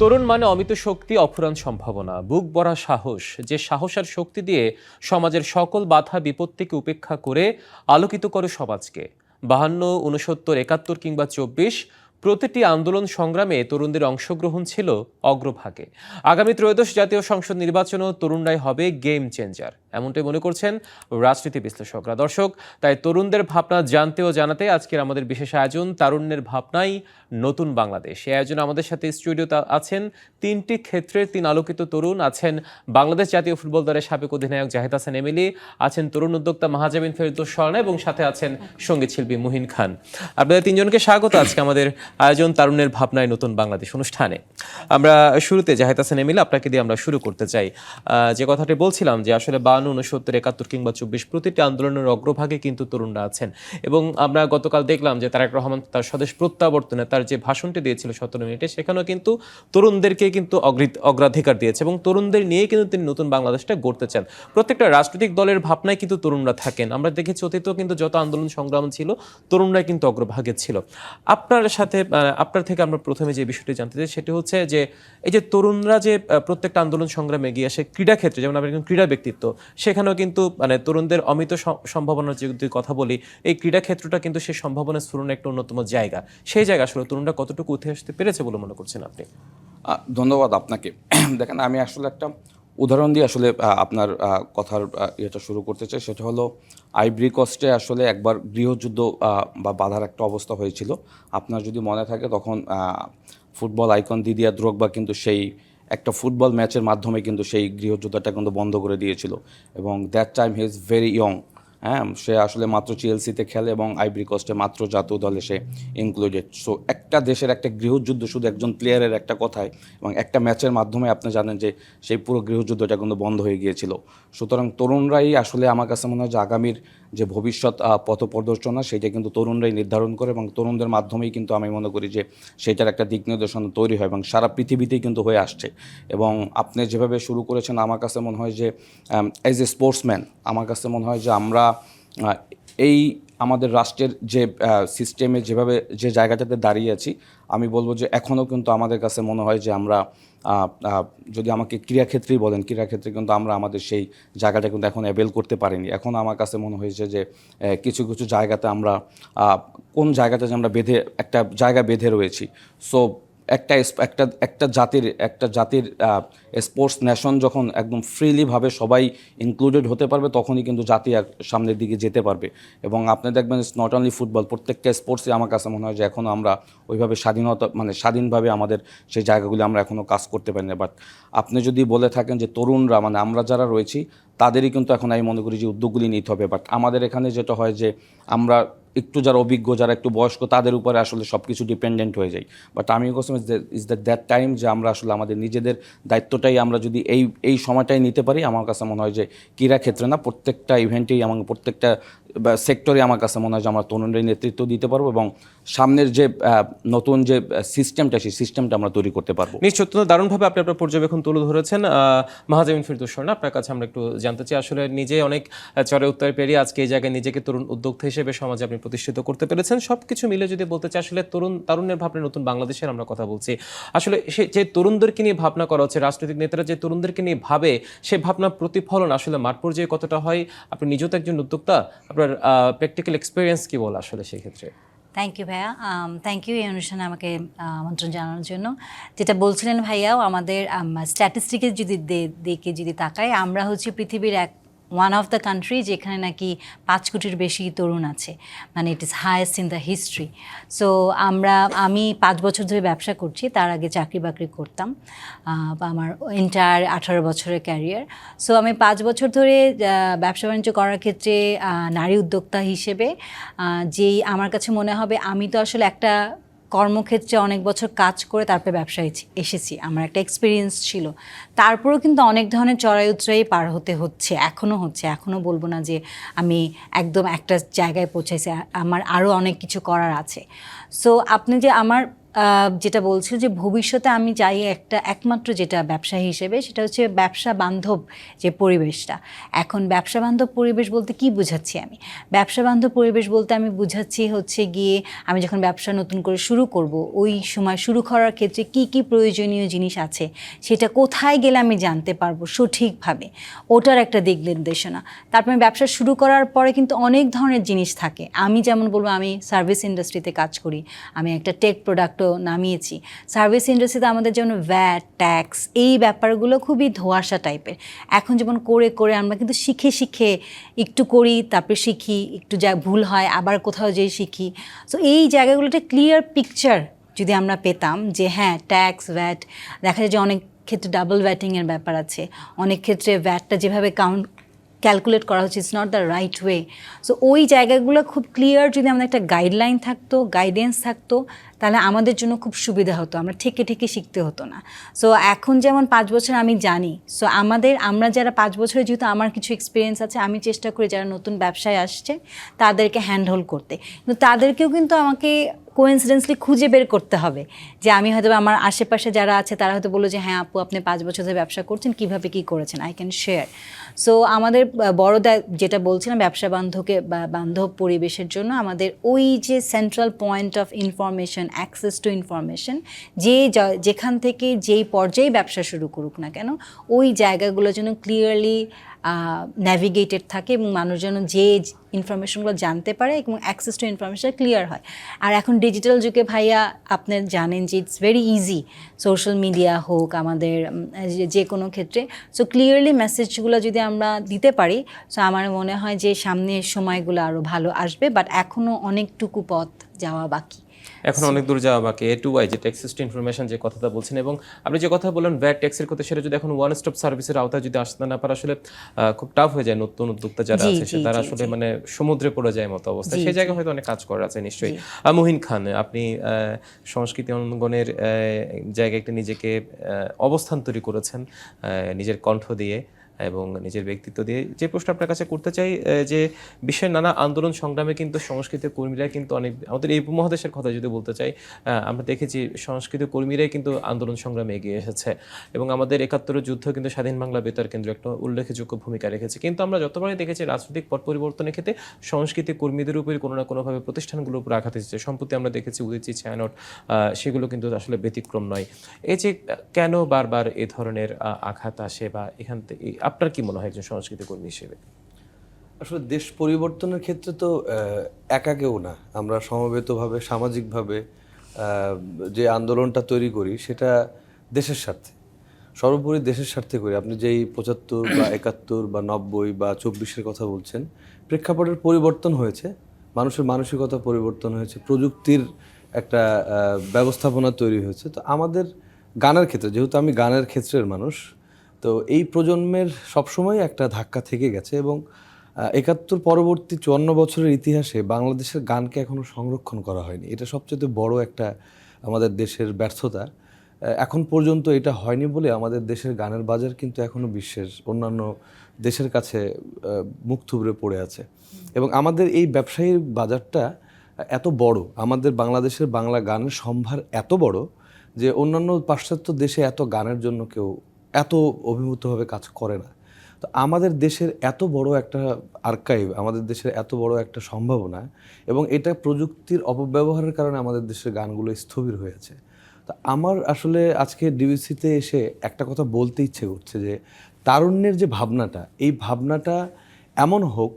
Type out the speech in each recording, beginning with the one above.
তরুণ মানে অমিত শক্তি অফুরান সম্ভাবনা। বুক বড়া সাহস, যে সাহস আর শক্তি দিয়ে সমাজের সকল বাধা, বিপত্তিকে উপেক্ষা করে আলোকিত করে সমাজকে। বাহান্ন উনসত্তর একাত্তর কিংবা চব্বিশ, প্রতিটি আন্দোলন সংগ্রামে তরুণদের অংশগ্রহণ ছিল অগ্রভাগে। আগামী ত্রয়োদশ জাতীয় সংসদ নির্বাচনেও তরুণরাই হবে গেম চেঞ্জার এমনটাই মনে করছেন রাজনীতি বিশ্লেষকরা। দর্শক, তাই তরুণদের ভাবনা জানতে ও জানাতে আজকের আমাদের বিশেষ আয়োজন, তারুণ্যের ভাবনাই নতুন বাংলাদেশ। এই আয়োজনে আমাদের সাথে স্টুডিওতে আছেন তিনটি ক্ষেত্রের তিন আলোকিত তরুণ, আছেন বাংলাদেশ জাতীয় ফুটবল দলের সাবেক অধিনায়ক জাহেদ হাসান এমিলি, আছেন তরুণ উদ্যোক্তা মাহাজাবিন ফেরদৌস স্বর্ণা এবং সাথে আছেন সংগীত শিল্পী মুহিন খান। আপনাদের তিনজনকে স্বাগত আজকে আমাদের আয়োজন তারুণ্যের ভাবনায় নতুন বাংলাদেশ অনুষ্ঠানে। আমরা শুরুতে জাহেদ হাসান এমিলি আপনাকে দিয়ে আমরা শুরু করতে চাই। যে কথাটি বলছিলাম যে আসলে বান্ন, উনসত্তর, একাত্তর কিংবা চব্বিশ প্রতিটি আন্দোলনের অগ্রভাগে কিন্তু তরুণরা আছেন। এবং আমরা গতকাল দেখলাম যে তারেক রহমান তার স্বদেশ প্রত্যাবর্তনে তার যে ভাষণটি দিয়েছিল সতেরো মিনিটে, সেখানেও কিন্তু তরুণদেরকে কিন্তু অগ্রাধিকার দিয়েছে এবং তরুণদের নিয়ে কিন্তু তিনি নতুন বাংলাদেশটা গড়তে চান। প্রত্যেকটা রাজনৈতিক দলের ভাবনায় কিন্তু তরুণরা থাকেন। আমরা দেখেছি অতীতেও কিন্তু যত আন্দোলন সংগ্রাম ছিল, তরুণরা কিন্তু অগ্রভাগে ছিল। আপনার সাথে আপনার থেকে আমরা প্রথমে যে বিষয়টি জানতে চাই, সেটি হচ্ছে যে, এই যে তরুণরা যে প্রত্যেকটা আন্দোলন সংগ্রামে এগিয়ে আসে, ক্রীড়া ক্ষেত্রে, যেমন আমরা ক্রীড়া ব্যক্তিত্ব, সেখানেও কিন্তু মানে তরুণদের অমিত সম্ভাবনার যদি কথা বলি, এই ক্রীড়া ক্ষেত্রটা কিন্তু সেই সম্ভাবনা স্ফুরণের একটা অন্যতম জায়গা। সেই জায়গা আসলে তরুণরা কতটুকু উঠে আসতে পেরেছে বলে মনে করছেন আপনি? ধন্যবাদ আপনাকে। দেখেন, আমি আসলে একটা উদাহরণ দিয়ে আসলে আপনার কথার ইয়েটা শুরু করতে চাই। সেটা হলো আইব্রি কস্টে আসলে একবার গৃহযুদ্ধ বা বাধার একটা অবস্থা হয়েছিল। আপনার যদি মনে থাকে, তখন ফুটবল আইকন দিদিয়া দ্রোগবা কিন্তু সেই একটা ফুটবল ম্যাচের মাধ্যমে কিন্তু সেই গৃহযুদ্ধটা কিন্তু বন্ধ করে দিয়েছিল। এবং that time he is very young হ্যাঁ সে আসলে মাত্র চিএলসিতে খেলে এবং আইব্রি কস্টে মাত্র জাতীয় দলে সে ইনক্লুডেড সো একটা দেশের একটা গৃহযুদ্ধ শুধু একজন প্লেয়ারের একটা কথায় এবং একটা ম্যাচের মাধ্যমে আপনি জানেন যে সেই পুরো গৃহযুদ্ধটা কিন্তু বন্ধ হয়ে গিয়েছিল। সুতরাং তরুণরাই আসলে আমার কাছে মনে হয় যে আগামীর যে ভবিষ্যৎ পথ প্রদর্শনা সেটা কিন্তু তরুণরাই নির্ধারণ করে এবং তরুণদের মাধ্যমেই কিন্তু আমি মনে করি যে সেটার একটা দিক নির্দেশনা তৈরি হয় এবং সারা পৃথিবীতেই কিন্তু হয়ে আসছে। এবং আপনি যেভাবে শুরু করেছেন, আমার কাছে মনে হয় যে অ্যাজ এ স্পোর্টসম্যান আমার কাছে মনে হয় যে আমরা এই আমাদের রাষ্ট্রের যে সিস্টেমে যেভাবে যে জায়গাটাতে দাঁড়িয়ে আছি, আমি বলব যে এখনও কিন্তু আমাদের কাছে মনে হয় যে আমরা যদি আমাকে ক্রীড়াক্ষেত্রেই বলেন ক্রীড়াক্ষেত্রে কিন্তু আমরা আমাদের সেই জায়গাটা কিন্তু এখন অ্যাভেল করতে পারিনি। এখন আমার কাছে মনে হয়েছে যে কিছু কিছু জায়গাতে আমরা কোন জায়গাতে যে আমরা বেঁধে, একটা জায়গা বেঁধে রয়েছি। সো একটা একটা একটা জাতির একটা জাতির স্পোর্টস নেশন যখন একদম ফ্রিলিভাবে সবাই ইনক্লুডেড হতে পারবে, তখনই কিন্তু জাতি সামনের দিকে যেতে পারবে। এবং আপনি দেখবেন ইটস নট অনলি ফুটবল প্রত্যেকটা স্পোর্টসে আমার কাছে মনে হয় যে এখনও আমরা ওইভাবে স্বাধীনতা মানে স্বাধীনভাবে আমাদের সেই জায়গাগুলি আমরা এখনও কাজ করতে পারি না। বাট আপনি যদি বলে থাকেন যে তরুণরা মানে আমরা যারা রয়েছি তাদেরই কিন্তু এখন আমি মনে করি যে উদ্যোগগুলি নিতে হবে। বাট আমাদের এখানে যেটা হয় যে আমরা একটু যারা অভিজ্ঞ, যারা একটু বয়স্ক, তাদের উপরে আসলে সব কিছু ডিপেন্ডেন্ট হয়ে যায়। বাট আমি কসম ইজ দ্যাট দ্যাট টাইম যে আমরা আসলে আমাদের নিজেদের দায়িত্বটাই আমরা যদি এই এই সময়টাই নিতে পারি, আমার কাছে মনে হয় যে ক্রীড়া ক্ষেত্রে না, প্রত্যেকটা ইভেন্টেই আমার প্রত্যেকটা সেক্টরে আমার কাছে মনে হয় যে আমরা তরুণরাই নেতৃত্ব দিতে পারব এবং সামনের যে নতুন যে সিস্টেমটা সেই সিস্টেমটা আমরা তৈরি করতে পারব। নিশ্চয় অত্যন্ত দারুণভাবে আপনি আপনার পর্যবেক্ষণ তুলে ধরেছেন। মাহাজামিন ফিরদৌস স্বর্ণা, আপনার কাছে আমরা একটু জানতে চাই, আসলে নিজে অনেক চরে উত্তর পেরিয়ে আজকে এই জায়গায় নিজেকে তরুণ উদ্যোক্তা হিসেবে সমাজে আপনি প্রতিষ্ঠিত করতে পেরেছেন। সব কিছু মিলে যদি বলতে চাই, আসলে তরুণ তারুণ্যের ভাবনা নতুন বাংলাদেশের আমরা কথা বলছি। আসলে সে, যে তরুণদেরকে নিয়ে ভাবনা করা হচ্ছে, রাজনৈতিক নেতারা যে তরুণদেরকে নিয়ে ভাবে, সে ভাবনা প্রতিফলন আসলে মাঠ পর্যায়ে কতটা হয়? আপনি নিজেও তো একজন উদ্যোক্তা, আপনার প্র্যাকটিক্যাল এক্সপিরিয়েন্স কি বল আসলে সেই ক্ষেত্রে থ্যাংক ইউ ভাইয়া থ্যাংক ইউ এই অনুষ্ঠানে আমাকে আমন্ত্রণ জানানোর জন্য। যেটা বলছিলেন ভাইয়াও, আমাদের স্ট্যাটিস্টিকের যদি দেখে দিকে যদি তাকাই, আমরা হচ্ছে পৃথিবীর এক ওয়ান অফ দ্য কান্ট্রি যেখানে নাকি পাঁচ কোটির বেশি তরুণ আছে। মানে it is highest in the history so আমরা, আমি পাঁচ বছর ধরে ব্যবসা করছি, তার আগে চাকরি বাকরি করতাম আমার এন্টায়ার আঠারো বছরের ক্যারিয়ার সো আমি পাঁচ বছর ধরে ব্যবসা বাণিজ্য করার ক্ষেত্রে নারী উদ্যোক্তা হিসেবে যেই আমার কাছে মনে হবে, আমি তো আসলে একটা কর্মক্ষেত্রে অনেক বছর কাজ করে তারপরে ব্যবসায় এসেছি। আমার একটা এক্সপিরিয়েন্স ছিল। তারপরেও কিন্তু অনেক ধরনের চড়াই উচড়াই পার হতে হচ্ছে এখনও হচ্ছে। এখনও বলব না যে আমি একদম একটা জায়গায় পৌঁছাইছি আমার আরও অনেক কিছু করার আছে। সো আপনি যে আমার যেটা বলছিল যে ভবিষ্যতে আমি চাই একটা একমাত্র যেটা ব্যবসায়ী হিসেবে, সেটা হচ্ছে ব্যবসা বান্ধব যে পরিবেশটা। এখন ব্যবসা বান্ধব পরিবেশ বলতে কি বুঝাচ্ছি আমি? ব্যবসা বান্ধব পরিবেশ বলতে আমি বুঝাচ্ছি হচ্ছে গিয়ে আমি যখন ব্যবসা নতুন করে শুরু করব, ওই সময় শুরু করার ক্ষেত্রে কি কি প্রয়োজনীয় জিনিস আছে, সেটা কোথায় গেলে আমি জানতে পারব সঠিকভাবে? ওটার একটা দিক নির্দেশনা। তারপরে ব্যবসা শুরু করার পরে কিন্তু অনেক ধরনের জিনিস থাকে। আমি যেমন বলব, আমি সার্ভিস ইন্ডাস্ট্রিতে কাজ করি, আমি একটা টেক প্রোডাক্টও নামিয়েছি। সার্ভিস ইন্ডাস্ট্রিতে আমাদের যেমন ভ্যাট ট্যাক্স এই ব্যাপারগুলো খুবই ধোঁয়াশা টাইপের এখন যেমন করে করে আমরা কিন্তু শিখে শিখে একটু করি, তারপরে শিখি, একটু যা ভুল হয় আবার কোথাও যেয়ে শিখি। সো এই জায়গাগুলোতে ক্লিয়ার পিকচার যদি আমরা পেতাম যে হ্যাঁ ট্যাক্স ভ্যাট দেখা যায় যে অনেক ক্ষেত্রে ডাবল ভ্যাটিংয়ের ব্যাপার আছে। অনেক ক্ষেত্রে ভ্যাটটা যেভাবে কাউন্ট ক্যালকুলেট করা হচ্ছে it's not the right way so ওই জায়গাগুলো খুব ক্লিয়ার যদি আমাদের একটা গাইডলাইন থাকতো গাইডেন্স থাকতো তাহলে আমাদের জন্য খুব সুবিধা হতো, আমরা ঠেকে ঠেকে শিখতে হতো না। সো এখন যেমন পাঁচ বছর আমি জানি সো আমাদের, আমরা যারা পাঁচ বছরে, যেহেতু আমার কিছু এক্সপিরিয়েন্স আছে, আমি চেষ্টা করি যারা নতুন ব্যবসায় আসছে, তাদেরকে হ্যান্ডহোল্ড করতে। কিন্তু তাদেরকেও কিন্তু আমাকে কোইন্সিডেন্সলি খুঁজে বের করতে হবে, যে আমি হয়তো আমার আশেপাশে যারা আছে, তারা হয়তো বলল যে হ্যাঁ আপু, আপনি পাঁচ বছর ধরে ব্যবসা করছেন, কীভাবে কি করেছেন? আই ক্যান শেয়ার সো আমাদের বড়দা যেটা বলছিলাম, ব্যবসা বান্ধবকে বান্ধব পরিবেশের জন্য আমাদের ওই যে central point of information access to information যে যেখান থেকে যেই পর্যায়ে ব্যবসা শুরু করুক না কেন, ওই জায়গাগুলো যেন ক্লিয়ারলি ন্যাভিগেটেড থাকে এবং মানুষ যেন যে ইনফরমেশনগুলো জানতে পারে এবং অ্যাক্সেস টু ইনফরমেশন ক্লিয়ার হয়। আর এখন ডিজিটাল যুগে ভাইয়া আপনি জানেন যে it's very easy social media হোক, আমাদের যে কোনো ক্ষেত্রে। সো ক্লিয়ারলি মেসেজগুলো যদি আমরা দিতে পারি সো আমার মনে হয় যে সামনের সময়গুলো আরও ভালো আসবে বাট এখনও অনেকটুকু পথ যাওয়া বাকি। এখন অনেক দূর যাওয়া বাকি এ টু ওয়াই যে ট্যাক্সিস টু ইনফরমেশন যে কথাটা বলছেন এবং আপনি যে কথা বললেন ভ্যাট ট্যাক্সের কথা সেটা যদি এখন ওয়ান স্টপ সার্ভিসের আওতায় যদি আসতে না পারে আসলে খুব টাফ হয়ে যায় নতুন উদ্যোক্তা যারা আছে সে তারা আসলে মানে সমুদ্রে পড়ে যায় মতো অবস্থা। সেই জায়গায় হয়তো অনেক কাজ করার আছে নিশ্চয়ই। মুহিন খান আপনি সংস্কৃতি অঙ্গনের জায়গায় একটা নিজেকে অবস্থান তৈরি করেছেন নিজের কণ্ঠ দিয়ে। এবং নিজের ব্যক্তিত্ব দিয়ে যে প্রশ্ন আপনার কাছে করতে চাই যে বিশ্বের নানা আন্দোলন সংগ্রামে কিন্তু সংস্কৃতি কর্মীরা কিন্তু অনেক, আমাদের এই উপমহাদেশের কথা যদি বলতে চাই আমরা দেখেছি সংস্কৃতি কর্মীরাই কিন্তু আন্দোলন সংগ্রামে এগিয়ে এসেছে। এবং আমাদের একাত্তরের যুদ্ধ কিন্তু স্বাধীন বাংলা বেতার কেন্দ্র একটা উল্লেখযোগ্য ভূমিকা রেখেছে। কিন্তু আমরা যতবারই দেখেছি রাজনৈতিক পট পরিবর্তনের ক্ষেত্রে সংস্কৃতি কর্মীদের উপরে কোনো না কোনোভাবে প্রতিষ্ঠানগুলোর উপর আঘাত এসেছে। সম্প্রতি আমরা দেখেছি উদিচি, ছায়ানট সেগুলো কিন্তু আসলে ব্যতিক্রম নয়। এই যে কেন বারবার এ ধরনের আঘাত আসে বা এখান থেকে আপনার কি মনে হয় একজন সংস্কৃতি কর্মী হিসেবে? আসলে দেশ পরিবর্তনের ক্ষেত্রে তো একা কেউ না। আমরা সমবেতভাবে, সামাজিকভাবে যে আন্দোলনটা তৈরি করি, সেটা দেশের স্বার্থে। সর্বোপরি দেশের স্বার্থে করি। আপনি যেই পঁচাত্তর বা একাত্তর বা নব্বই বা চব্বিশের কথা বলছেন, প্রেক্ষাপটের পরিবর্তন হয়েছে। মানুষের মানসিকতা পরিবর্তন হয়েছে। প্রযুক্তির একটা ব্যবস্থাপনা তৈরি হয়েছে। তো আমাদের গানের ক্ষেত্রে, যেহেতু আমি গানের ক্ষেত্রের মানুষ তো এই প্রজন্মের সবসময় একটা ধাক্কা থেকে গেছে এবং একাত্তর পরবর্তী চুয়ান্ন বছরের ইতিহাসে বাংলাদেশের গানকে এখনও সংরক্ষণ করা হয়নি। এটা সবচেয়ে বড় একটা আমাদের দেশের ব্যর্থতা। এখন পর্যন্ত এটা হয়নি বলে আমাদের দেশের গানের বাজার কিন্তু এখনও বিশ্বের অন্যান্য দেশের কাছে মুখ থুবড়ে পড়ে আছে। এবং আমাদের এই ব্যবসায়ী বাজারটা এত বড়, আমাদের বাংলাদেশের বাংলা গানের সম্ভার এত বড় যে অন্যান্য পাশ্চাত্য দেশে এত গানের জন্য কেউ এত অভিভূতভাবে কাজ করে না। তো আমাদের দেশের এত বড় একটা আর্কাইভ আমাদের দেশের এত বড় একটা সম্ভাবনা এবং এটা প্রযুক্তির অপব্যবহারের কারণে আমাদের দেশের গানগুলো স্থবির হয়েছে তো আমার আসলে আজকে ডিবিসিতে এসে একটা কথা বলতে ইচ্ছে করছে যে, তারুণ্যের যে ভাবনাটা, এই ভাবনাটা এমন হোক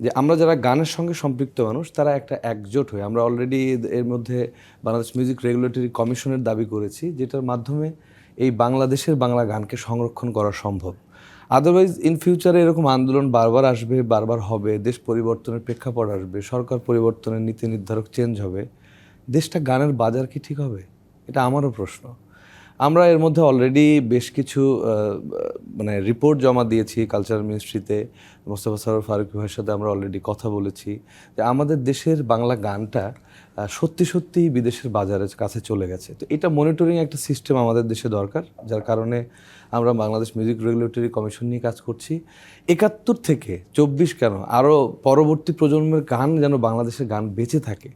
যে, আমরা যারা গানের সঙ্গে সম্পৃক্ত মানুষ, তারা একটা একজোট হয়ে, আমরা অলরেডি এর মধ্যে বাংলাদেশ মিউজিক রেগুলেটরি কমিশনের দাবি করেছি, যেটার মাধ্যমে এই বাংলাদেশের বাংলা গানকে সংরক্ষণ করা সম্ভব। আদারওয়াইজ ইন ফিউচারে এরকম আন্দোলন বারবার আসবে, বারবার হবে, দেশ পরিবর্তনের প্রেক্ষাপট আসবে, সরকার পরিবর্তনের নীতি নির্ধারক চেঞ্জ হবে। দেশটা গানের বাজার কি ঠিক হবে? এটা আমারও প্রশ্ন। আমরা এর মধ্যে অলরেডি বেশ কিছু মানে রিপোর্ট জমা দিয়েছি কালচারাল মিনিস্ট্রিতে মোস্তফা সরোর ফারুক ভাইয়ের সাথে আমরা অলরেডি কথা বলেছি। যে আমাদের দেশের বাংলা গানটা সত্যি সত্যিই বিদেশের বাজারের কাছে চলে গেছে। তো এটা মনিটরিং একটা সিস্টেম আমাদের দেশে দরকার, যার কারণে আমরা বাংলাদেশ মিউজিক রেগুলেটরি কমিশন নিয়ে কাজ করছি। একাত্তর থেকে চব্বিশ কেন আরও পরবর্তী প্রজন্মের গান যেন বাংলাদেশের গান বেঁচে থাকে।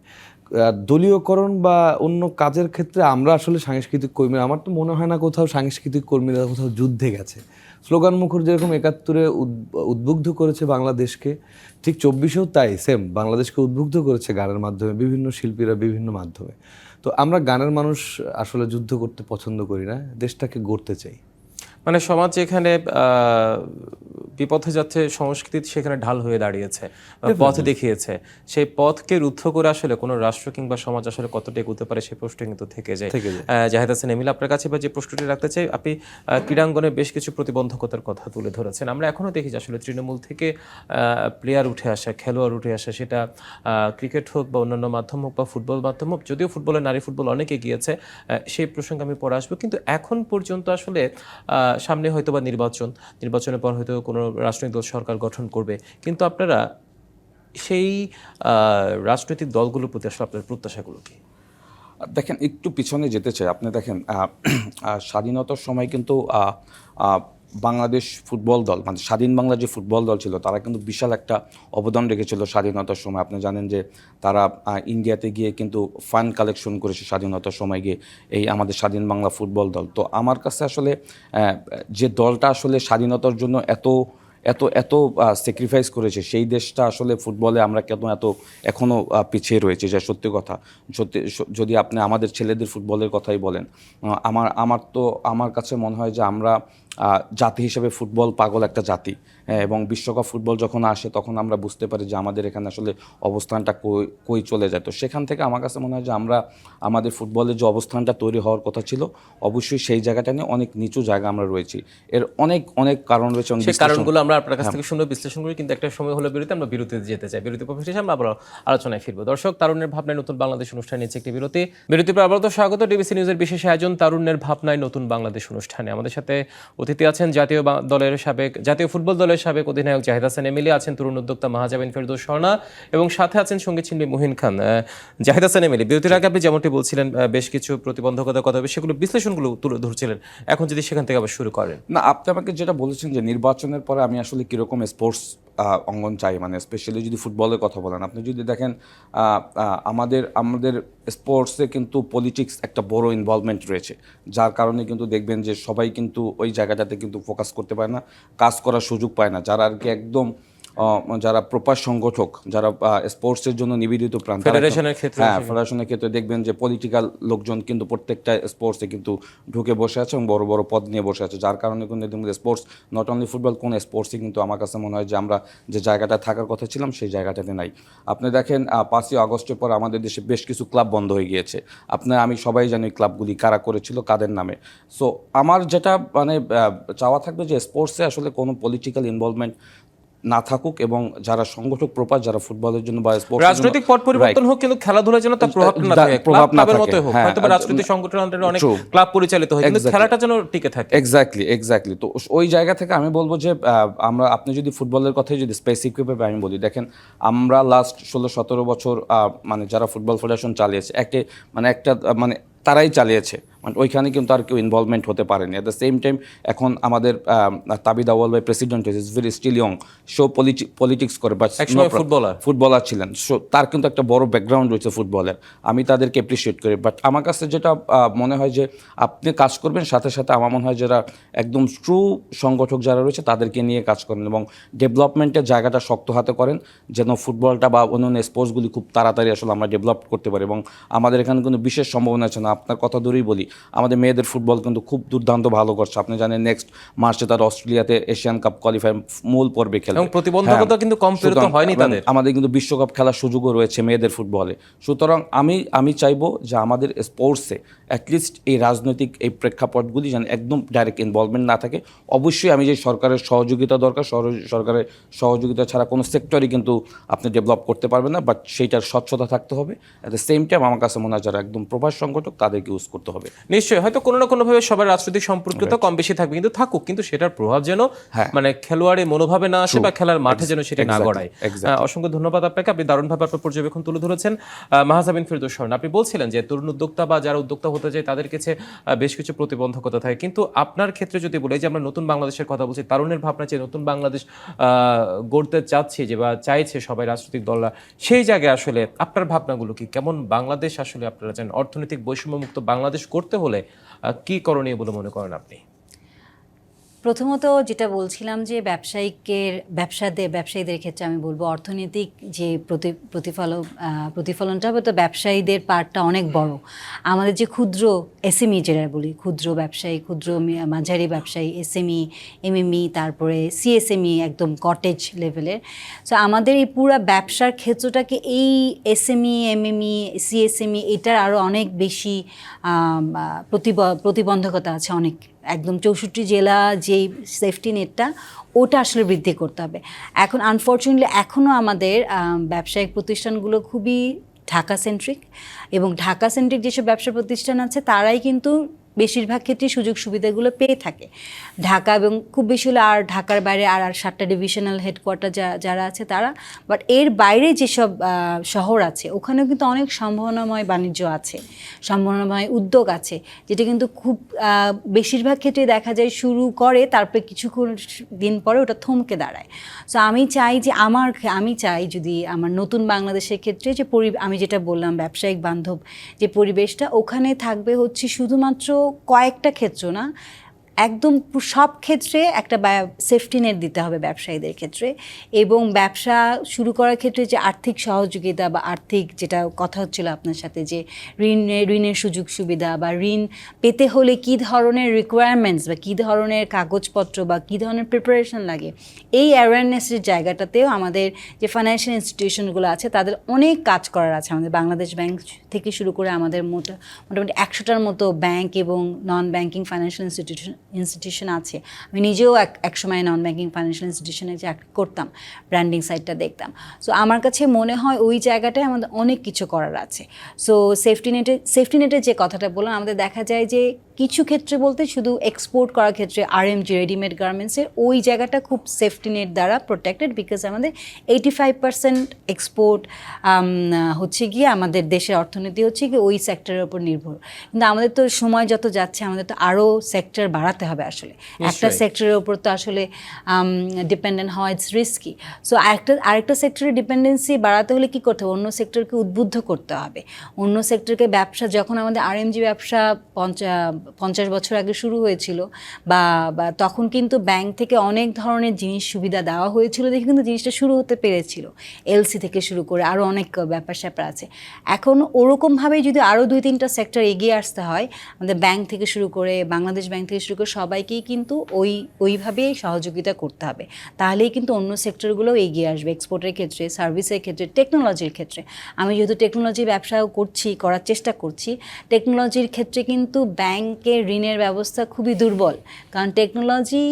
দলীয়করণ বা অন্য কাজের ক্ষেত্রে আমরা আসলে সাংস্কৃতিক কর্মীরা, আমার তো মনে হয় না কোথাও সাংস্কৃতিক কর্মীরা কোথাও যুদ্ধে গেছে। স্লোগান মুখর যেরকম একাত্তরে উদ- উদ্বুদ্ধ করেছে বাংলাদেশকে, ঠিক চব্বিশেও তাই সেম বাংলাদেশকে উদ্বুদ্ধ করেছে গানের মাধ্যমে, বিভিন্ন শিল্পীরা বিভিন্ন মাধ্যমে। তো আমরা গানের মানুষ আসলে যুদ্ধ করতে পছন্দ করি না, দেশটাকে গড়তে চাই। মানে সমাজ যেখানে আহ, বিপথে যাচ্ছে সংস্কৃতি সেখানে ঢাল হয়ে দাঁড়িয়েছে পথ দেখিয়েছে সেই পথকে রুদ্ধ করে আসলে কোনো রাষ্ট্র কিংবা সমাজ আসলে কতটা এগুতে পারে সেই প্রশ্ন কিন্তু থেকে যায়। জাহেদ হাসান এমিল আপনার কাছে বা যে প্রশ্নটি রাখতে চাই আপনি ক্রীড়াঙ্গনে বেশ কিছু প্রতিবন্ধকতার কথা তুলে ধরেছেন। আমরা এখনও দেখি যে আসলে তৃণমূল থেকে প্লেয়ার উঠে আসা খেলোয়াড় উঠে আসা সেটা ক্রিকেট হোক বা অন্যান্য মাধ্যম হোক বা ফুটবল মাধ্যম হোক যদিও ফুটবলে নারী ফুটবল অনেকে গিয়েছে সেই প্রসঙ্গে আমি পরে আসব। কিন্তু এখন পর্যন্ত আসলে আহ, সামনে হয়তো বা নির্বাচন, নির্বাচনের পর হয়তো কোনো রাজনৈতিক দল সরকার গঠন করবে। কিন্তু আপনারা সেই রাজনৈতিক দলগুলোর প্রতি আসলে আপনার প্রত্যাশাগুলো কি? দেখেন, একটু পিছনে যেতে চাই। আপনি দেখেন স্বাধীনতার সময় কিন্তু বাংলাদেশ ফুটবল দল মানে স্বাধীন বাংলা যে ফুটবল দল ছিল, তারা কিন্তু বিশাল একটা অবদান রেখেছিল স্বাধীনতার সময়। আপনি জানেন যে তারা ইন্ডিয়াতে গিয়ে কিন্তু ফান্ড কালেকশন করেছে স্বাধীনতার সময় গিয়ে এই আমাদের স্বাধীন বাংলা ফুটবল দল। তো আমার কাছে আসলে যে দলটা আসলে স্বাধীনতার জন্য এত এত এত স্যাক্রিফাইস করেছে, সেই দেশটা আসলে ফুটবলে আমরা কেন এত এখনও পিছিয়ে রয়েছে যা সত্যি কথা। সত্যি যদি আপনি আমাদের ছেলেদের ফুটবলের কথাই বলেন আমার আমার তো, আমার কাছে মনে হয় যে আমরা জাতি হিসেবে ফুটবল পাগল একটা জাতি। হ্যাঁ, এবং বিশ্বকাপ ফুটবল যখন আসে তখন আমরা বুঝতে পারি যে আমাদের এখানে আসলে অবস্থানটা কই কই চলে যায়। তো সেখান থেকে আমার কাছে মনে হয় যে আমরা আমাদের ফুটবলের যে অবস্থানটা তৈরি হওয়ার কথা ছিল অবশ্যই সেই জায়গাটা নিয়ে অনেক নিচু জায়গা আমরা রয়েছি। এর অনেক অনেক কারণ রয়েছে সেই কারণগুলো আমরা আপনার কাছ থেকে শুনব বিশ্লেষণ করি কিন্তু একটা সময় হলো বিরতি আমরা বিরতিতে যেতে চাই। বিরতি পর আমরা আবার আলোচনায় ফিরবো। দর্শক তারুণ্যের ভাবনায় নতুন বাংলাদেশ অনুষ্ঠান নিচ্ছে একটি বিরতি। বিরতির পর আবার তো স্বাগত ডিবিসি নিউজের বিশেষ আয়োজন তারুণ্যের ভাবনায় নতুন বাংলাদেশ অনুষ্ঠানে। আমাদের সাথে অতিথি আছেন জাতীয় দলের সাবেক, জাতীয় ফুটবল দলের সাবেক অধিনায়ক জাহিদ হাসান এমিলি, আছেন তরুণ উদ্যোক্তা মাহাজাবিন ফেরদৌস স্বর্ণা এবং সাথে আছেন সংগীত শিল্পী মুহিন খান। জাহেদ হাসান এমিলি, বিরতির আগে আপনি যেমনটি বলছিলেন বেশ কিছু প্রতিবন্ধকতার কথা সেগুলো বিশ্লেষণগুলো তুলে ধরছিলেন। এখন যদি সেখান থেকে আবার শুরু করেন। না, আপনি আমাকে যেটা বলেছেন যে নির্বাচনের পরে আমি আসলে কীরকম স্পোর্টস অঙ্গন চাই মানে স্পেশালি যদি ফুটবলের কথা বলেন। আপনি যদি দেখেন আমাদের আমাদের স্পোর্টসে কিন্তু পলিটিক্স একটা বড় ইনভলভমেন্ট রয়েছে। যার কারণে কিন্তু দেখবেন যে সবাই কিন্তু ওই জায়গাটাতে কিন্তু ফোকাস করতে পারে না, কাজ করার সুযোগ পায় না। যারা আর কি একদম যারা প্রপার সংগঠক যারা স্পোর্টসের জন্য নিবেদিত প্রাণ ফেডারেশনের ক্ষেত্রে হ্যাঁ ফেডারেশনের ক্ষেত্রে দেখবেন যে পলিটিক্যাল লোকজন কিন্তু প্রত্যেকটা স্পোর্টসে কিন্তু ঢুকে বসে আছে এবং বড় বড় পদ নিয়ে বসে আছে যার কারণে কিন্তু স্পোর্টস নট অনলি ফুটবল কোন স্পোর্টসই কিন্তু আমার কাছে মনে হয় যে আমরা যে জায়গাটা থাকার কথা ছিলাম সেই জায়গাটাতে নাই। আপনি দেখেন পাঁচই আগস্টের পর আমাদের দেশে বেশ কিছু ক্লাব বন্ধ হয়ে গিয়েছে। আপনার আমি সবাই জানি ক্লাবগুলি কারা করেছিল কাদের নামে। সো আমার যেটা মানে চাওয়া থাকবে যে স্পোর্টসে আসলে কোনো পলিটিক্যাল ইনভলভমেন্ট না থাকুক এবং যারা সংগঠক প্রপার যারা ফুটবলের জন্য বা স্পোর্টস রাজনৈতিক পট পরিবর্তন হোক কিন্তু খেলাধুলার জন্য তার প্রভাব না থাকে। প্রভাব না থাকে, মতোই হোক হ্যাঁ, হয়তো রাজনৈতিক সংগঠন আন্ডারে অনেক ক্লাব পরিচালিত হয় কিন্তু খেলাটা যেন টিকে থাকে। এক্স্যাক্টলি এক্স্যাক্টলি তো ওই জায়গা থেকে আমি বলব যে আহ, আমরা আপনি যদি ফুটবলের কথাই যদি স্পেসিফিকভাবে আমি বলি দেখেন আমরা লাস্ট ষোলো সতেরো বছর আহ, মানে যারা ফুটবল ফেডারেশন চালিয়েছে একে মানে একটা মানে তারাই চালিয়েছে। ওইখানে কিন্তু আর কেউ ইনভলভমেন্ট হতে পারেনি। অ্যাট দ্য সেম টাইম এখন আমাদের তাবিদ আওয়াল ভাই প্রেসিডেন্ট হয়েছে is very still young so politics করে বা ফুটবলার। ফুটবলার ছিলেন। সো তার কিন্তু একটা বড় ব্যাকগ্রাউন্ড রয়েছে ফুটবলের আমি তাদেরকে অ্যাপ্রিসিয়েট করি। বাট আমার কাছে যেটা মনে হয় যে আপনি কাজ করবেন সাথে সাথে আমার মনে হয় যারা একদম ট্রু সংগঠক যারা রয়েছে তাদেরকে নিয়ে কাজ করেন এবং ডেভেলপমেন্টের জায়গাটা শক্ত হাতে করেন যেন ফুটবলটা বা অন্যান্য স্পোর্টসগুলি খুব তাড়াতাড়ি আসলে আমরা ডেভেলপ করতে পারি। এবং আমাদের এখানে কিন্তু বিশেষ সম্ভাবনা আছে না। আপনার কথা ধরেই বলি আমাদের মেয়েদের ফুটবল কিন্তু খুব দুর্দান্ত ভালো করছে আপনি জানেন নেক্সট মার্চে তার অস্ট্রেলিয়াতে এশিয়ান কাপ কোয়ালিফাই মূল পর্বে খেলে এবং প্রতিবন্ধকতা হ্যাঁ। কিন্তু কম হয়নি তাদের। আমাদের কিন্তু বিশ্বকাপ খেলার সুযোগও রয়েছে মেয়েদের ফুটবলে সুতরাং আমি আমি চাইব যে আমাদের স্পোর্টসে অ্যাটলিস্ট এই রাজনৈতিক এই প্রেক্ষাপটগুলি যেন একদম ডাইরেক্ট ইনভলভমেন্ট না থাকে। অবশ্যই আমি যে সরকারের সহযোগিতা দরকার সরকারের সহযোগিতা ছাড়া কোনো সেক্টরই কিন্তু আপনি ডেভেলপ করতে পারবেন না বাট সেইটার স্বচ্ছতা থাকতে হবে। অ্যাট দ্য সেম টাইম আমার কাছে মনে হয় যারা একদম প্রভাস সংগঠক তাদেরকে ইউজ করতে হবে। নিশ্চয়ই হয়তো কোনো না কোনোভাবে সবার রাজনৈতিক সম্পর্কতা কম বেশি থাকবে কিন্তু থাকুক কিন্তু সেটার প্রভাব যেন হ্যাঁ। মানে খেলোয়াড়ের মনোভাবে না আসে বা খেলার মাঠে যেন সেটা না গড়ায়। অসংখ্য ধন্যবাদ আপনাকে। আপনি দারুণভাবে আপনার পর্যবেক্ষণ তুলে ধরেছেন। মাহাজাবিন ফিরদৌস আপনি বলছিলেন যে তরুণ উদ্যোক্তা বা যারা উদ্যোক্তা হতে চাই, তাদের কাছে বেশ কিছু প্রতিবন্ধকতা থাকে। কিন্তু আপনার ক্ষেত্রে যদি বলি যে আমরা নতুন বাংলাদেশের কথা বলছি তারুণের ভাবনা যে নতুন বাংলাদেশ গড়তে চাচ্ছে যে বা চাইছে সবাই রাজনৈতিক দলরা সেই জায়গায় আসলে আপনার ভাবনাগুলো কি? কেমন বাংলাদেশ আসলে আপনারা জানেন? অর্থনৈতিক বৈষম্যমুক্ত বাংলাদেশ করতে হলে কি করণীয় বলে মনে করেন আপনি? প্রথমত যেটা বলছিলাম যে ব্যবসায়িকের, ব্যবসাদের, ব্যবসায়ীদের ক্ষেত্রে আমি বলব অর্থনৈতিক যে প্রতি প্রতিফল প্রতিফলনটা তো ব্যবসায়ীদের পার্টটা অনেক বড়। আমাদের যে ক্ষুদ্র এসএমই যেটা বলি, ক্ষুদ্র ব্যবসায়ী, ক্ষুদ্র মাঝারি ব্যবসায়ী, এসএমই, এমএমই, তারপরে সিএসএমই একদম কটেজ লেভেলের সো আমাদের এই পুরো ব্যবসার ক্ষেত্রটাকে এই এসএমই, এমএমই, সিএসএমই, এটার আরও অনেক বেশি প্রতিব- প্রতিবন্ধকতা আছে অনেক একদম চৌষট্টি জেলা যেই সেফটি নেটটা ওটা আসলে বৃদ্ধি করতে হবে। এখন আনফর্চুনেটলি এখনও আমাদের ব্যবসায়িক প্রতিষ্ঠানগুলো খুবই ঢাকা সেন্ট্রিক এবং ঢাকা সেন্ট্রিক যেসব ব্যবসা প্রতিষ্ঠান আছে, তারাই কিন্তু বেশিরভাগ ক্ষেত্রে সুযোগ সুবিধাগুলো পেয়ে থাকে। ঢাকা এবং খুব বেশি হলে আর ঢাকার বাইরে আর আর সাতটা ডিভিশনাল হেডকোয়ার্টার যা, যারা আছে তারা বাট এর বাইরে যেসব শহর আছে, ওখানেও কিন্তু অনেক সম্ভাবনাময় বাণিজ্য আছে, সম্ভাবনাময় উদ্যোগ আছে, যেটা কিন্তু খুব বেশিরভাগ ক্ষেত্রে দেখা যায় শুরু করে, তারপরে কিছুক্ষণ দিন পরে ওটা থমকে দাঁড়ায়। সো আমি চাই যে আমার, আমি চাই যদি আমার নতুন বাংলাদেশের ক্ষেত্রে যে পরি, আমি যেটা বললাম ব্যবসায়িক বান্ধব যে পরিবেশটা, ওখানে থাকবে হচ্ছে শুধুমাত্র কয়েকটা ক্ষেত্র না একদম সব ক্ষেত্রে একটা সেফটি নেট দিতে হবে ব্যবসায়ীদের ক্ষেত্রে এবং ব্যবসা শুরু করার ক্ষেত্রে যে আর্থিক সহযোগিতা বা আর্থিক যেটা কথা হচ্ছিল আপনার সাথে যে ঋণ, ঋণের সুযোগ সুবিধা বা ঋণ পেতে হলে কী ধরনের রিকোয়ারমেন্টস বা কী ধরনের কাগজপত্র বা কী ধরনের প্রিপারেশন লাগে, এই অ্যাওয়ারনেসের জায়গাটাতেও আমাদের যে ফাইন্যান্সিয়াল ইনস্টিটিউশনগুলো আছে তাদের অনেক কাজ করার আছে। আমাদের বাংলাদেশ ব্যাংক থেকে শুরু করে আমাদের মোটা, মোটামুটি একশোটার মতো ব্যাংক এবং non banking financial institution institution আছে। আমি নিজেও এক একসময় নন ব্যাঙ্কিং ফাইন্যান্সিয়াল ইনস্টিটিউশনে চাকরি করতাম ব্র্যান্ডিং সাইটটা দেখতাম। সো আমার কাছে মনে হয় ওই জায়গাটায় আমাদের অনেক কিছু করার আছে। সো সেফটি নেটে সেফটি নেটের যে কথাটা বললাম, আমাদের দেখা যায় যে কিছু ক্ষেত্রে বলতে শুধু এক্সপোর্ট করার ক্ষেত্রে আর এম জি রেডিমেড গার্মেন্টসের ওই জায়গাটা খুব সেফটি নেট দ্বারা প্রোটেক্টেড বিকজ আমাদের এইটি ফাইভ পার্সেন্ট এক্সপোর্ট হচ্ছে গিয়ে আমাদের দেশের অর্থনীতি হচ্ছে গিয়ে ওই সেক্টরের উপর নির্ভর। কিন্তু আমাদের তো সময় যত যাচ্ছে আমাদের তো আরও সেক্টর বাড়াতে হবে আসলে। একটা সেক্টরের উপর তো আসলে ডিপেন্ডেন্ট হওয়া ইটস রিস্কি সো আরেকটা আরেকটা সেক্টরের ডিপেন্ডেন্সি বাড়াতে হলে কী করতে হবে? অন্য সেক্টরকে উদ্বুদ্ধ করতে হবে। অন্য সেক্টরকে ব্যবসা যখন আমাদের আর এম জি ব্যবসা পঞ্চা পঞ্চাশ বছর আগে শুরু হয়েছিল বা বা তখন কিন্তু ব্যাংক থেকে অনেক ধরনের জিনিস সুবিধা দেওয়া হয়েছিল দেখে কিন্তু জিনিসটা শুরু হতে পেরেছিল। এলসি থেকে শুরু করে আরও অনেক ব্যাপার স্যাপার আছে। এখন ওরকমভাবেই যদি আরও দুই তিনটা সেক্টর এগিয়ে আসতে হয়, আমাদের ব্যাংক থেকে শুরু করে বাংলাদেশ ব্যাংক থেকে শুরু করে সবাইকেই কিন্তু ওই, ওইভাবেই সহযোগিতা করতে হবে। তাহলেই কিন্তু অন্য সেক্টরগুলোও এগিয়ে আসবে এক্সপোর্টের ক্ষেত্রে সার্ভিসের ক্ষেত্রে টেকনোলজির ক্ষেত্রে। আমি যেহেতু টেকনোলজি ব্যবসাও করছি, করার চেষ্টা করছি টেকনোলজির ক্ষেত্রে কিন্তু ব্যাংকের ঋণের ব্যবস্থা খুবই দুর্বল। কারণ টেকনোলজি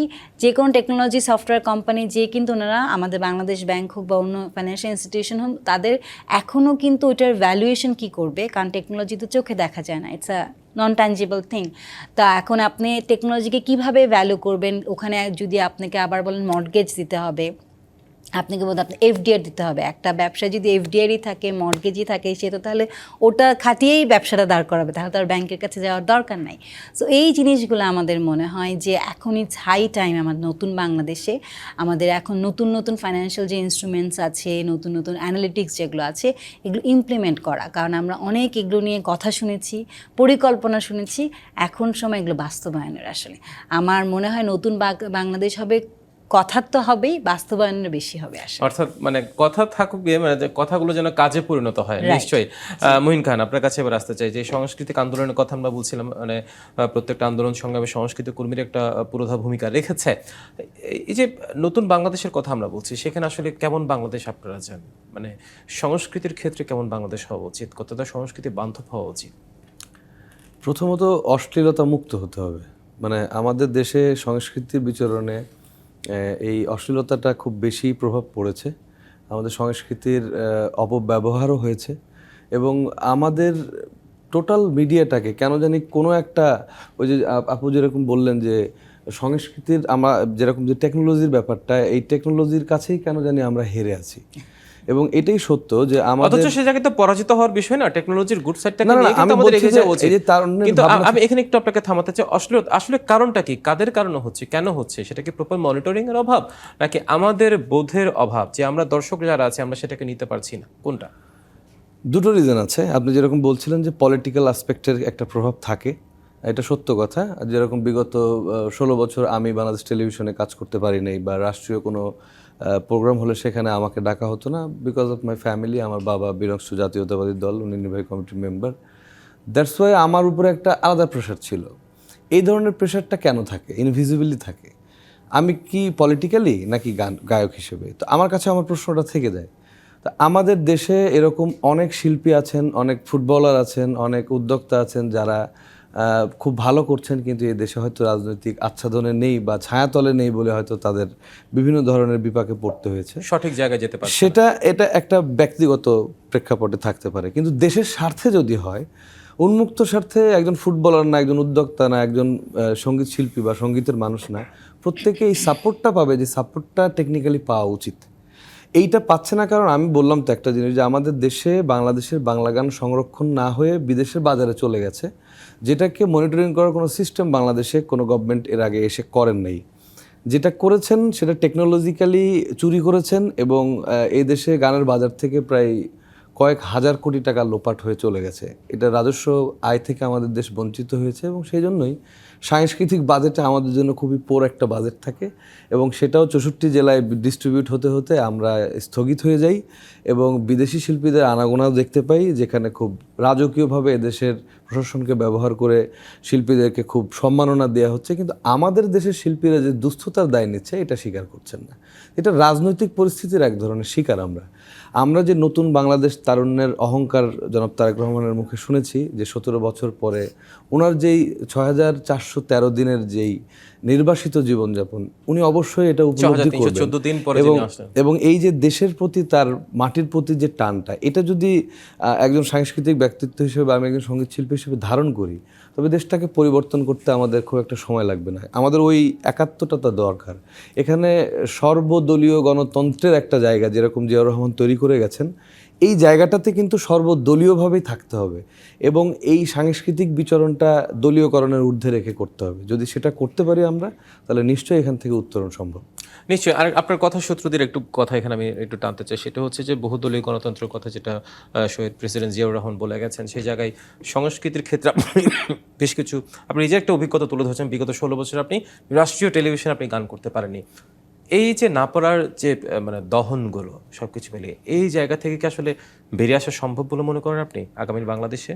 যে কোনো টেকনোলজি সফটওয়্যার কোম্পানি যে কিন্তু ওনারা আমাদের বাংলাদেশ ব্যাংক হোক বা অন্য ফাইন্যান্সিয়াল ইনস্টিটিউশন হোক, তাদের এখনও কিন্তু ওইটার ভ্যালুয়েশন কি করবে? কারণ টেকনোলজি তো চোখে দেখা যায় না। It's a non tangible thing তা এখন আপনি টেকনোলজিকে কীভাবে ভ্যালু করবেন? ওখানে যদি আপনাকে আবার বলেন মর্টগেজ দিতে হবে। আপনাকে বলতে আপনি এফডিআর দিতে হবে। একটা ব্যবসা যদি এফডিআরই থাকে মর্গেজই থাকে, সে তো তাহলে ওটা খাটিয়েই ব্যবসাটা দাঁড় করাবে, তাহলে তার ব্যাংকের কাছে যাওয়ার দরকার নাই। সো এই জিনিসগুলো আমাদের মনে হয় যে এখন ইটস হাই টাইম আমাদের নতুন বাংলাদেশে, আমাদের এখন নতুন নতুন ফাইন্যান্সিয়াল যে ইনস্ট্রুমেন্টস আছে, নতুন নতুন অ্যানালিটিক্স যেগুলো আছে, এগুলো ইমপ্লিমেন্ট করা। কারণ আমরা অনেক এগুলো নিয়ে কথা শুনেছি, পরিকল্পনা শুনেছি, এখন সময় এগুলো বাস্তবায়নের আসলে। আমার মনে হয় নতুন বাংলাদেশ হবে কথার তো হবেই বাস্তবায়নের বেশি হবে আসলে অর্থাৎ মানে কথা থাকুক মানে যে কথাগুলো যেন কাজে পরিণত হয় নিশ্চয়ই। আহ, মহিন খান আপনার কাছে এবার আসতে চাই। যে সাংস্কৃতিক আন্দোলনের কথা আমরা বলছিলাম মানে প্রত্যেকটা আন্দোলন সংগ্রামে সাংস্কৃতিক কর্মীর একটা পুরোধা ভূমিকা রেখেছে। এই- যে নতুন বাংলাদেশের কথা আমরা বলছি সেখানে আসলে কেমন বাংলাদেশ আপনারা চান? মানে সংস্কৃতির ক্ষেত্রে কেমন বাংলাদেশ হওয়া উচিত? কতটা সংস্কৃতি বান্ধব হওয়া উচিত? প্রথমত অশ্লীলতা মুক্ত হতে হবে। মানে আমাদের দেশে সংস্কৃতির বিচরণে এই অশ্লীলতাটা খুব বেশি প্রভাব পড়েছে। আমাদের সংস্কৃতির অপব্যবহারও হয়েছে এবং আমাদের টোটাল মিডিয়াটাকে কেন জানি কোনো একটা ওই যে আপু যেরকম বললেন যে সংস্কৃতির আমরা, যেরকম যে টেকনোলজির ব্যাপারটা, এই টেকনোলজির কাছেই কেন জানি আমরা হেরে আছি। এবং এটাই সত্য যে আমাদের অথচ সে জায়গায় তো পরাজিত হওয়ার বিষয় না টেকনোলজির গুড সাইডটাকে নিয়ে কিন্তু আমাদের এগিয়ে যাওয়া উচিত। এই যে তারুণ্যের কিন্তু আমি এখানে একটু আপনাকে থামাতে চাই। আসলে আসলে কারণটা কি? কাদের কারণে হচ্ছে? কেন হচ্ছে? সেটা কি প্রপার মনিটরিং এর অভাব? নাকি আমাদের বোধের অভাব যে আমরা দর্শক যারা আছে আমরা সেটাকে নিতে পারছি না? কোনটা? দুটো রিজন আছে। আপনি যেরকম বলছিলেন যে পলিটিক্যাল আসপেক্টের একটা প্রভাব থাকে এটা সত্য কথা। যেরকম বিগত ষোলো বছর আমি বাংলাদেশ টেলিভিশনে কাজ করতে পারি নাই বা রাষ্ট্রীয় কোনো প্রোগ্রাম হলে সেখানে আমাকে ডাকা হতো না বিকজ অফ মাই ফ্যামিলি আমার বাবা বিরংশ জাতীয়তাবাদী দল, উনি নির্বাহী কমিটির মেম্বার দ্যাটস ওয়াই আমার উপরে একটা আলাদা প্রেশার ছিল। এই ধরনের প্রেশারটা কেন থাকে? ইনভিজিবলি থাকে। আমি কি পলিটিক্যালি নাকি গান, গায়ক হিসেবে? তো আমার কাছে আমার প্রশ্নটা থেকে যায়। তা আমাদের দেশে এরকম অনেক শিল্পী আছেন, অনেক ফুটবলার আছেন, অনেক উদ্যোক্তা আছেন যারা খুব ভালো করছেন কিন্তু এই দেশে হয়তো রাজনৈতিক আচ্ছাদনে নেই বা ছায়াতলে নেই বলে হয়তো তাদের বিভিন্ন ধরনের বিপাকে পড়তে হয়েছে। সঠিক জায়গায় যেতে পারে সেটা এটা একটা ব্যক্তিগত প্রেক্ষাপটে থাকতে পারে। কিন্তু দেশের স্বার্থে যদি হয় উন্মুক্ত স্বার্থে একজন ফুটবলার না একজন উদ্যোক্তা না একজন সংগীত শিল্পী বা সঙ্গীতের মানুষ না প্রত্যেকে এই সাপোর্টটা পাবে যে সাপোর্টটা টেকনিক্যালি পাওয়া উচিত। এইটা পাচ্ছে না কারণ আমি বললাম তো একটা জিনিস যে আমাদের দেশে বাংলাদেশের বাংলা গান সংরক্ষণ না হয়ে বিদেশের বাজারে চলে গেছে। যেটাকে মনিটরিং করার কোনো সিস্টেম বাংলাদেশে কোনো গভর্নমেন্ট এর আগে এসে করেন নাই। যেটা করেছেন সেটা টেকনোলজিক্যালি চুরি করেছেন এবং এই দেশে গানের বাজার থেকে প্রায় কয়েক হাজার কোটি টাকা লোপাট হয়ে চলে গেছে। এটা রাজস্ব আয় থেকে আমাদের দেশ বঞ্চিত হয়েছে এবং সেই জন্যই সাংস্কৃতিক বাজেটে আমাদের জন্য খুবই পোর একটা বাজেট থাকে এবং সেটাও চৌষট্টি জেলায় ডিস্ট্রিবিউট হতে হতে আমরা স্থগিত হয়ে যাই এবং বিদেশি শিল্পীদের আনাগোনাও দেখতে পাই, যেখানে খুব রাজকীয়ভাবে এদেশের প্রশাসনকে ব্যবহার করে শিল্পীদেরকে খুব সম্মাননা দেওয়া হচ্ছে। কিন্তু আমাদের দেশের শিল্পীরা যে দুস্থতার দায় নিচ্ছে, এটা স্বীকার করছেন না। এটা রাজনৈতিক পরিস্থিতির এক ধরনের শিকার আমরা। আমরা যে নতুন বাংলাদেশ তারুণ্যের অহংকার জনাব তারেক রহমানের মুখে শুনেছি যে সতেরো বছর পরে ওনার যেই ছয় হাজার চারশো তেরো দিনের যেই নির্বাসিত জীবনযাপন উনি অবশ্যই এটা উপলব্ধি করবেন। 6314 দিন পরে এবং এবং এই যে দেশের প্রতি তার মাটির প্রতি যে টানটা এটা যদি একজন সাংস্কৃতিক ব্যক্তিত্ব হিসেবে আমি একজন সংগীত শিল্পী হিসেবে ধারণ করি তবে দেশটাকে পরিবর্তন করতে আমাদের খুব একটা সময় লাগবে না। আমাদের ওই একাত্মটা তো দরকার। এখানে সর্বদলীয় গণতন্ত্রের একটা জায়গা যেরকম জিয়াউর রহমান তৈরি করে গেছেন, এই জায়গাটাতে কিন্তু সর্বদলীয়ভাবেই থাকতে হবে এবং এই সাংস্কৃতিক বিচরণটা দলীয়করণের ঊর্ধ্বে রেখে করতে হবে। যদি সেটা করতে পারি আমরা, তাহলে নিশ্চয়ই এখান থেকে উত্তরণ সম্ভব। নিশ্চয়ই, আর আপনার কথা সূত্রদের একটু কথা এখানে আমি একটু টানতে চাই। সেটা হচ্ছে যে বহুদলীয় গণতন্ত্রের কথা যেটা শহীদ প্রেসিডেন্ট জিয়াউর রহমান বলে গেছেন, সেই জায়গায় সংস্কৃতির ক্ষেত্রে আপনি বেশ কিছু, আপনি নিজে একটা অভিজ্ঞতা তুলে ধরছেন। বিগত ষোলো বছর আপনি রাষ্ট্রীয় টেলিভিশনে আপনি গান করতে পারেননি। এই যে না পড়ার যে মানে দহনগুলো সব কিছু মিলিয়ে, এই জায়গা থেকে কি আসলে বেরিয়ে আসা সম্ভব বলে মনে করেন আপনি আগামী বাংলাদেশে?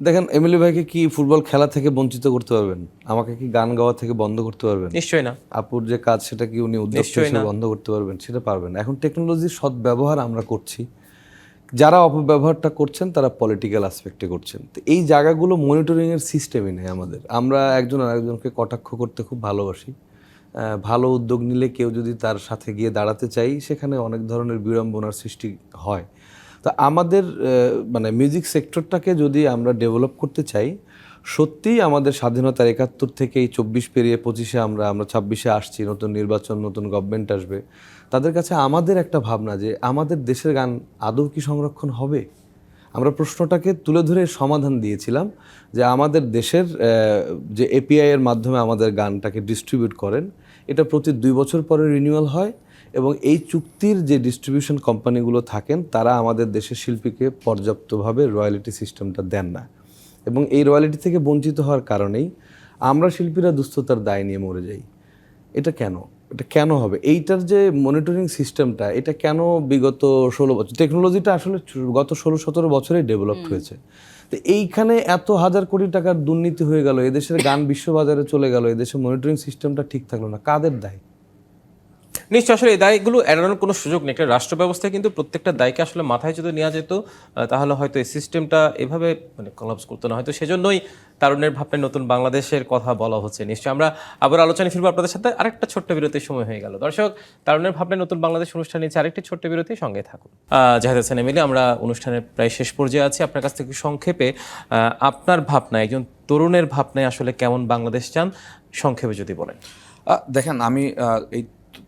দেখেন এমএলএ ভাইকে কি ফুটবল খেলা থেকে বঞ্চিত করতে পারবেন? আমাকে কি গান গাওয়া থেকে বন্ধ করতে পারবেন? নিশ্চয়ই না। আপুর যে কাজ সেটা কি উনি উদ্দেশ্য বন্ধ করতে পারবেন? সেটা পারবেন এখন টেকনোলজির সৎ ব্যবহার আমরা করছি। যারা অপব্যবহারটা করছেন তারা পলিটিক্যাল আসপেক্টে করছেন। তো এই জায়গাগুলো মনিটরিংয়ের সিস্টেমই নেই আমাদের। আমরা একজন আরেকজনকে কটাক্ষ করতে খুব ভালোবাসি। ভালো উদ্যোগ নিলে কেউ যদি তার সাথে গিয়ে দাঁড়াতে চাই সেখানে অনেক ধরনের বিড়ম্বনার সৃষ্টি হয়। তা আমাদের মানে মিউজিক সেক্টরটাকে যদি আমরা ডেভেলপ করতে চাই, সত্যিই আমাদের স্বাধীনতার একাত্তর থেকে এই চব্বিশ পেরিয়ে পঁচিশে আমরা আমরা ছাব্বিশে আসছি, নতুন নির্বাচন, নতুন গভর্নমেন্ট আসবে। তাদের কাছে আমাদের একটা ভাবনা যে আমাদের দেশের গান আদৌ কি সংরক্ষণ হবে? আমরা প্রশ্নটাকে তুলে ধরে সমাধান দিয়েছিলাম যে আমাদের দেশের যে এপিআই এর মাধ্যমে আমাদের গানটাকে ডিস্ট্রিবিউট করেন, এটা প্রতি দুই বছর পরে রিনিউয়াল হয়। এবং এই চুক্তির যে ডিস্ট্রিবিউশন কোম্পানিগুলো থাকেন তারা আমাদের দেশের শিল্পীকে পর্যাপ্তভাবে রয়্যালিটি সিস্টেমটা দেন না। এবং এই রয়্যালিটি থেকে বঞ্চিত হওয়ার কারণেই আমরা শিল্পীরা দুস্থতার দায় নিয়ে মরে যাই। এটা কেন? এটা কেন হবে? এইটার যে মনিটরিং সিস্টেমটা এটা কেন বিগত ষোলো বছর? টেকনোলজিটা আসলে গত ষোলো সতেরো বছরেই ডেভেলপড হয়েছে। তো এইখানে এত হাজার কোটি টাকার দুর্নীতি হয়ে গেল এদেশের গান বিশ্ববাজারে চলে গেল এদেশের মনিটরিং সিস্টেমটা ঠিক থাকল না। কাদের দায়? নিশ্চয় আসলে এই দায়গুলো এড়ানোর কোনো সুযোগ নেই। একটা রাষ্ট্র ব্যবস্থায় কিন্তু প্রত্যেকটা দায়কে আসলে মাথায় যদি নেওয়া যেত তাহলে হয়তো এই সিস্টেমটা এভাবে মানে কলাপস করতো না। হয়তো সেজন্যই তারুণের ভাবনায় নতুন বাংলাদেশের কথা বলা হচ্ছে। নিশ্চয় আমরা আবার আলোচনায় ফিরবো আপনাদের সাথে। আরেকটা ছোট্ট বিরতির সময় হয়ে গেল। দর্শক তারুণের ভাবনায় নতুন বাংলাদেশ অনুষ্ঠান নিয়েছে আরেকটি ছোট্ট বিরতি, সঙ্গে থাকুন। জাহেদ হাসান এমিলি আমরা অনুষ্ঠানের প্রায় শেষ পর্যায়ে আছি। আপনার কাছ থেকে সংক্ষেপে আপনার ভাবনায়, একজন তরুণের ভাবনায় আসলে কেমন বাংলাদেশ চান, সংক্ষেপে যদি বলেন। দেখেন, আমি এই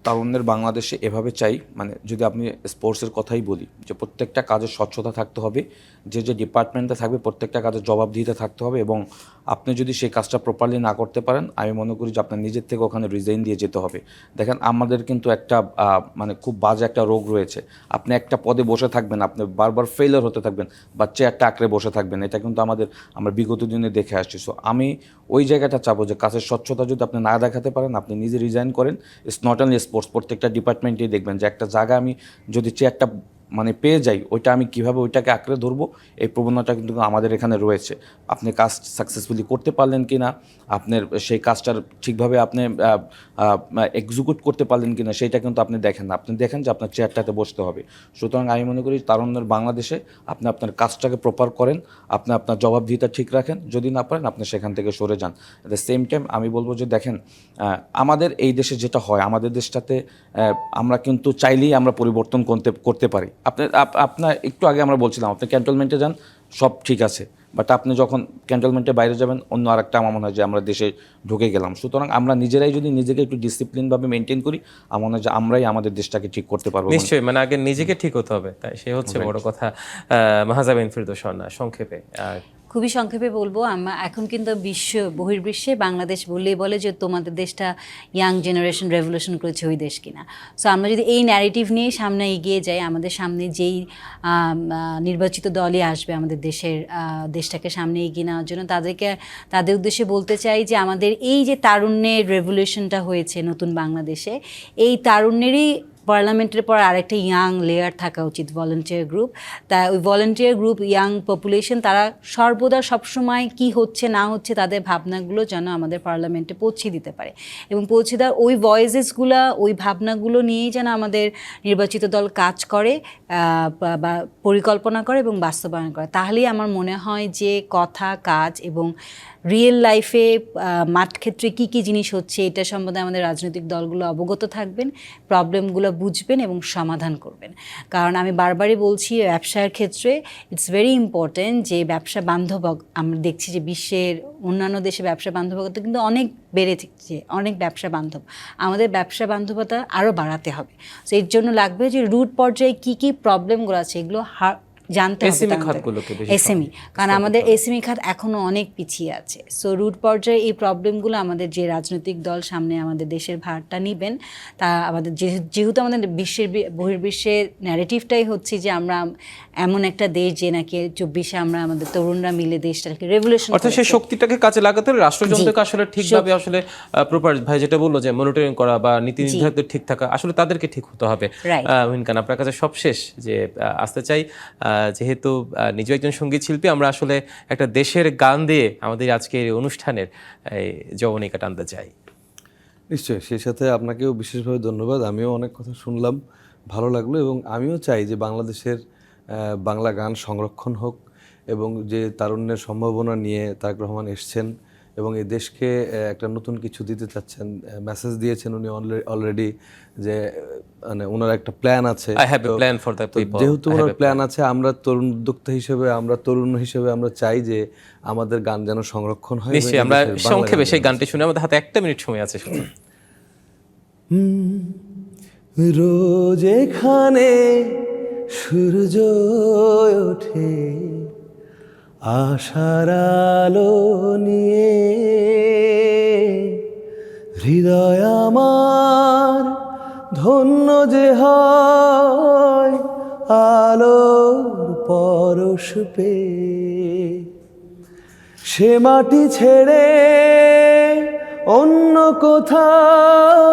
তারুণ্যের বাংলাদেশে এভাবে চাই মানে যদি আপনি স্পোর্টসের কথাই বলি, যে প্রত্যেকটা কাজে স্বচ্ছতা থাকতে হবে, যে যে ডিপার্টমেন্টে থাকবে প্রত্যেকটা কাজে জবাবদিহিতা থাকতে হবে এবং আপনি যদি সেই কাজটা প্রপারলি না করতে পারেন, আমি মনে করি যে আপনার নিজের থেকে ওখানে রিজাইন দিয়ে যেতে হবে। দেখেন, আমাদের কিন্তু একটা মানে খুব বাজে একটা রোগ রয়েছে। আপনি একটা পদে বসে থাকবেন, আপনি বারবার ফেলার হতে থাকবেন বা চেয়ারটা আঁকড়ে বসে থাকবেন, এটা কিন্তু আমাদের, আমরা বিগত দিনে দেখে আসছি। সো আমি ওই জায়গাটা চাবো যে কাজের স্বচ্ছতা যদি আপনি না দেখাতে পারেন, আপনি নিজে রিজাইন করেন ইটস নট অনলি স্পোর্টস প্রত্যেকটা ডিপার্টমেন্টেই দেখবেন যে একটা জায়গা আমি যদি চেয়ারটা মানে পেয়ে যাই, ওইটা আমি কীভাবে ওইটাকে আঁকড়ে ধরবো, এই প্রবণতা কিন্তু আমাদের এখানে রয়েছে। আপনি কাজ সাকসেসফুলি করতে পারলেন কি না আপনার সেই কাজটার ঠিকভাবে আপনি এক্সিকিউট করতে পারলেন কি না সেইটা কিন্তু আপনি দেখেন না। আপনি দেখেন যে আপনার চেয়ারটাতে বসতে হবে। সুতরাং আমি মনে করি তারুণ্যের বাংলাদেশে আপনি আপনার কাজটাকে প্রপার করেন, আপনি আপনার জবাবদিহিতা ঠিক রাখেন, যদি না পারেন আপনি সেখান থেকে সরে যান। অ্যাট দ্য সেম টাইম আমি বলব যে দেখেন আমাদের এই দেশে যেটা হয়, আমাদের দেশটাতে আমরা কিন্তু চাইলেই আমরা পরিবর্তন করতে করতে পারি। আপনি আপ- আপনার একটু আগে আমরা বলছিলাম আপনি ক্যান্টনমেন্টে যান সব ঠিক আছে। বাট আপনি যখন ক্যান্টনমেন্টে বাইরে যাবেন অন্য আরেকটা আমার মনে হয় যে আমরা দেশে ঢুকে গেলাম। সুতরাং আমরা নিজেরাই যদি নিজেকে একটু ডিসিপ্লিনভাবে মেনটেন করি আমার মনে হয় যে আমরাই আমাদের দেশটাকে ঠিক করতে পারব। নিশ্চয়ই মানে আগে নিজেকে ঠিক হতে হবে। তাই সে হচ্ছে বড় কথা মাহাজাবিন ফিরদোসন্না সংক্ষেপে। আহ, খুবই সংক্ষেপে বলব আমরা এখন কিন্তু বিশ্ব বহির্বিশ্বে বাংলাদেশ বললেই বলে যে তোমাদের দেশটা ইয়াং জেনারেশন রেভলিউশন করেছে ওই দেশ কিনা। সো আমরা যদি এই ন্যারেটিভ নিয়ে সামনে এগিয়ে যাই, আমাদের সামনে যেই নির্বাচিত দলই আসবে আমাদের দেশের দেশটাকে সামনে এগিয়ে নেওয়ার জন্য, তাদেরকে, তাদের উদ্দেশ্যে বলতে চাই যে আমাদের এই যে তারুণ্যের রেভলিউশনটা হয়েছে নতুন বাংলাদেশে, এই তারুণ্যেরই পার্লামেন্টের পর আরেকটা ইয়াং লেয়ার থাকা উচিত ভলেন্টিয়ার গ্রুপ তা ওই ভলেন্টিয়ার গ্রুপ ইয়াং পপুলেশন তারা সর্বদা সবসময় কি হচ্ছে, না হচ্ছে, তাদের ভাবনাগুলো যেন আমাদের পার্লামেন্টে পৌঁছে দিতে পারে। এবং পৌঁছে দেওয়ার ওই ভয়েসেসগুলো ওই ভাবনাগুলো নিয়েই যেন আমাদের নির্বাচিত দল কাজ করে বা- পরিকল্পনা করে এবং বাস্তবায়ন করে। তাহলেই আমার মনে হয় যে কথা, কাজ এবং রিয়েল লাইফে মাঠ ক্ষেত্রে কী কী জিনিস হচ্ছে, এটা সম্বন্ধে আমাদের রাজনৈতিক দলগুলো অবগত থাকবেন প্রবলেমগুলো বুঝবেন এবং সমাধান করবেন। কারণ আমি বারবারই বলছি, ব্যবসার ক্ষেত্রে ইটস ভেরি ইম্পর্ট্যান্ট যে ব্যবসা বান্ধব আমরা দেখছি যে বিশ্বের অন্যান্য দেশে ব্যবসা বান্ধবতা কিন্তু অনেক বেড়েছে অনেক ব্যবসা বান্ধব। আমাদের ব্যবসা বান্ধবতা আরও বাড়াতে হবে। তো এর জন্য লাগবে যে রুট পর্যায়ে কী কী প্রবলেমগুলো আছে, এগুলো জানতে হবে এসএমই কারণ আমাদের এসএমই খাত এখনও অনেক পিছিয়ে আছে। সো রুট পর্যায়ে এই প্রবলেমগুলো আমাদের যে রাজনৈতিক দল সামনে আমাদের দেশের ভারটা নেবেন তা আমাদের যেহেতু আমাদের বিশ্বের বহির্বিশ্বের ন্যারেটিভটাই হচ্ছে যে আমরা এমন একটা দেশ যে নাকি চব্বিশে আমরা আমাদের তরুণরা মিলে দেশটাকে রেভলিউশন অর্থাৎ সেই শক্তিটাকে কাজে লাগাতে হলে রাষ্ট্রযন্ত্রকে আসলে ঠিকভাবে আসলে প্রপার ভাই যেটা বলল যে মনিটরিং করা বা নীতি নির্ধারকদের ঠিক থাকা আসলে তাদেরকে ঠিক হতে হবে. মিনকান আপনার কাছে সব শেষ যে আসতে চাই আহ, যেহেতু নিজেও একজন সংগীত শিল্পী আমরা আসলে একটা দেশের গান দিয়ে আমাদের আজকের এই অনুষ্ঠানের এই যবনিকা টানতে চাই। নিশ্চয়ই সেই সাথে আপনাকেও বিশেষভাবে ধন্যবাদ। আমিও অনেক কথা শুনলাম ভালো লাগল এবং আমিও চাই যে বাংলাদেশের বাংলা গান সংরক্ষণ হোক এবং যে তারুণ্যের সম্ভাবনা নিয়ে তারেক রহমান এসছেন এবং এই দেশকে একটা নতুন কিছু দিতে চাচ্ছেন মেসেজ দিয়েছেন উনি অলরেডি যে মানে ওনার একটা প্ল্যান আছে। যেহেতু ওনার প্ল্যান আছে আমরা তরুণ উদ্যোক্তা হিসেবে আমরা তরুণ হিসেবে আমরা চাই যে আমাদের গান যেন সংরক্ষণ হয় নিশ্চয়ই আমরা সংক্ষেপে সেই গানটি শুনে আমাদের হাতে একটা মিনিট সময় আছে। রোজ এখানে সূর্য ওঠে, আশার আলো নিয়ে। হৃদয় আমার ধন্য যে হয়, আলোর পরশ পেয়ে। সে মাটি ছেড়ে অন্য কোথাও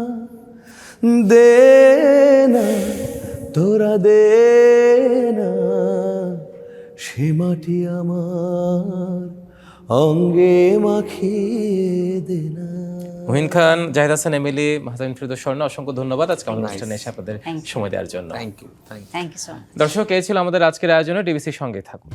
দে না তোরা দে না। সে মাটি আমার অঙ্গে মাখিয়ে দে না। মুহিন খান জাহিদ হাসান এমিলি মাহতামিন ফিরদৌস স্বর্ণ অসংখ্য ধন্যবাদ। আজকে আমাদের অনুষ্ঠানে এসে আপনাদের সময় দেওয়ার জন্য। Thank you thank you thank you so much দর্শক এই ছিল আমাদের আজকের আয়োজনে। ডিবিসির সঙ্গে থাকুন।